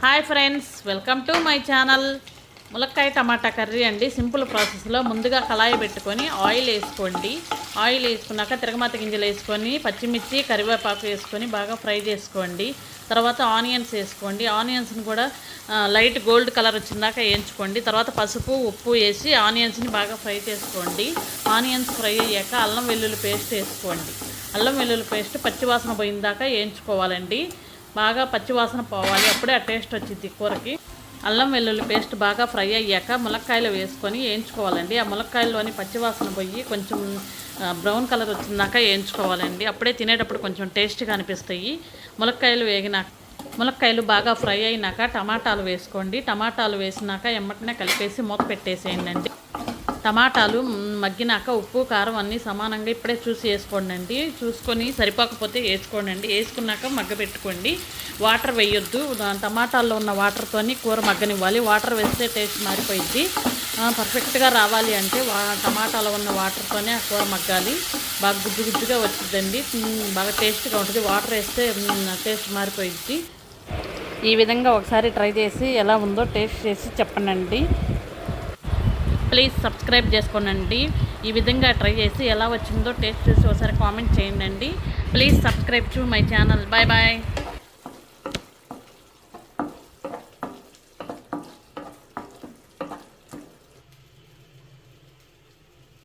Hi friends welcome to my channel. ములక్కాయ టమాటా curry అండి. Simple ప్రాసెస్లో ముందుగా కళాయి పెట్టుకొని ఆయిల్ వేసుకోండి. ఆయిల్ వేసుకున్నాక తిరగమాత గింజలు వేసుకొని పచ్చిమిర్చి కరివేపాకు వేసుకొని బాగా ఫ్రై చేసుకోండి. తర్వాత ఆనియన్స్ వేసుకోండి. ఆనియన్స్ని కూడా లైట్ గోల్డ్ కలర్ వచ్చిందాక వేయించుకోండి. తర్వాత పసుపు ఉప్పు వేసి ఆనియన్స్ని బాగా ఫ్రై చేసుకోండి. ఆనియన్స్ ఫ్రై అయ్యాక అల్లం వెల్లుల్లి పేస్ట్ వేసుకోండి. అల్లం వెల్లుల్లి పేస్ట్ పచ్చివాసన పోయిందాక వేయించుకోవాలండి. బాగా పచ్చివాసన పోవాలి. అప్పుడే ఆ టేస్ట్ వచ్చింది కూరకి. అల్లం వెల్లుల్లి పేస్ట్ బాగా ఫ్రై అయ్యాక ములక్కాయలు వేసుకొని వేయించుకోవాలండి. ఆ ములక్కాయల్లోని పచ్చివాసన పోయి కొంచెం బ్రౌన్ కలర్ వచ్చిందాక వేయించుకోవాలండి. అప్పుడే తినేటప్పుడు కొంచెం టేస్ట్గా అనిపిస్తాయి. ములక్కాయలు వేగినాక ములక్కాయలు బాగా ఫ్రై అయినాక టమాటాలు వేసుకోండి. టమాటాలు వేసినాక ఎమ్మటనే కలిపేసి మూత పెట్టేసేయండి. అండి టమాటాలు మగ్గినాక ఉప్పు కారం అన్నీ సమానంగా ఇప్పుడే చూసి వేసుకోండి అండి చూసుకొని సరిపోకపోతే వేసుకోండి అండి వేసుకున్నాక మగ్గబెట్టుకోండి వాటర్ వేయొద్దు. టమాటాల్లో ఉన్న వాటర్తోని కూర మగ్గనివ్వాలి. వాటర్ వేస్తే టేస్ట్ మారిపోయింది పర్ఫెక్ట్గా రావాలి అంటే టమాటాలో ఉన్న వాటర్తోనే ఆ కూర మగ్గాలి. బాగా గుజ్జు గుజ్జుగా వచ్చిందండి బాగా టేస్ట్గా ఉంటుంది. వాటర్ వేస్తే టేస్ట్ మారిపోయింది ఈ విధంగా ఒకసారి ట్రై చేసి ఎలా ఉందో టేస్ట్ చేసి చెప్పనండి. ప్లీజ్ సబ్స్క్రైబ్ చేసుకోనండి. ఈ విధంగా ట్రై చేసి ఎలా వచ్చిందో టేస్ట్ చూసి ఒకసారి కామెంట్ చేయండి please subscribe to my channel. Bye bye.